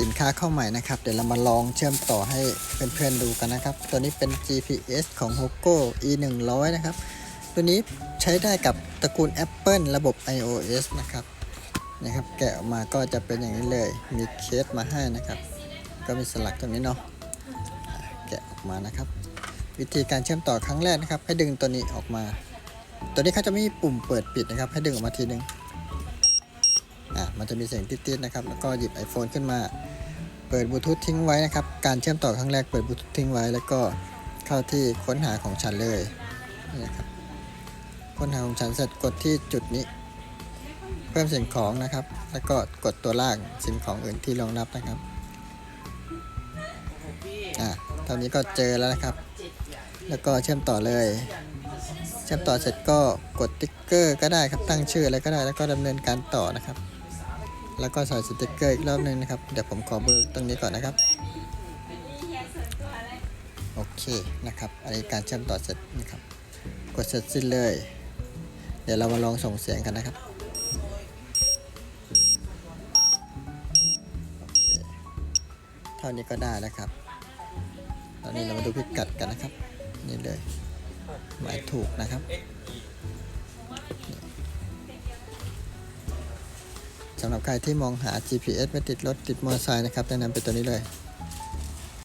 สินค้าเข้าใหม่นะครับ เดี๋ยวเรามาลองเชื่อมต่อให้เพื่อนๆดูกันนะครับ ตัวนี้เป็น GPS ของ Hogo E 1 0 0นะครับ ตัวนี้ใช้ได้กับตระกูล Apple ระบบ iOS นะครับนะครับแกะออกมาก็จะเป็นอย่างนี้เลย มีเคสมาให้นะครับ ก็มีสลักตรงนี้เนาะแกะออกมานะครับ วิธีการเชื่อมต่อครั้งแรกนะครับ ให้ดึงตัวนี้ออกมา ตัวนี้เขาจะไม่มีปุ่มเปิดปิดนะครับ ให้ดึงออกมาทีนึงอะ มันจะมีเสียงติดๆนะครับ แล้วก็หยิบ iPhone ขึ้นมา เปิดบลูทูธทิ้งไว้นะครับ การเชื่อมต่อครั้งแรกเปิดบลูทูธทิ้งไว้ แล้วก็เข้าที่ค้นหาของฉันเลยนี่นะครับค้นหาของฉันเสร็จกดที่จุดนี้ เพิ่มสิ่งของนะครับ แล้วก็กดตัวล่างสิ่งของอื่นที่รองรับนะครับอะตอนนี้ก็เจอแล้วนะครับ แล้วก็เชื่อมต่อเลยเชื่อมต่อเสร็จก็กดติ๊กเกอร์ก็ได้ครับตั้งชื่ออะไรก็ได้แล้วก็ดำเนินการต่อนะครับ แล้วก็ใส่สติ๊กเกอร์อีกรอบหนึงนะครับ เดี๋ยวผมขอเบอร์ตรงนี้ก่อนนะครับ โอเคนะครับ อันนี้การเชื่อมต่อเสร็จนะครับ กดเสร็จสิ้นเลย เดี๋ยวเรามาลองส่งเสียงกันนะครับโอเคเท่านี้ก็ได้แล้วครับ ตอนนี้เรามาดูพิกัดกันนะครับ นี่เลย หมายถูกนะครับ สำหรับใครที่มองหา GPS ไม่ติดรถติดมอเตอร์ไซค์นะครับแนะนำเป็นตัวนี้เลย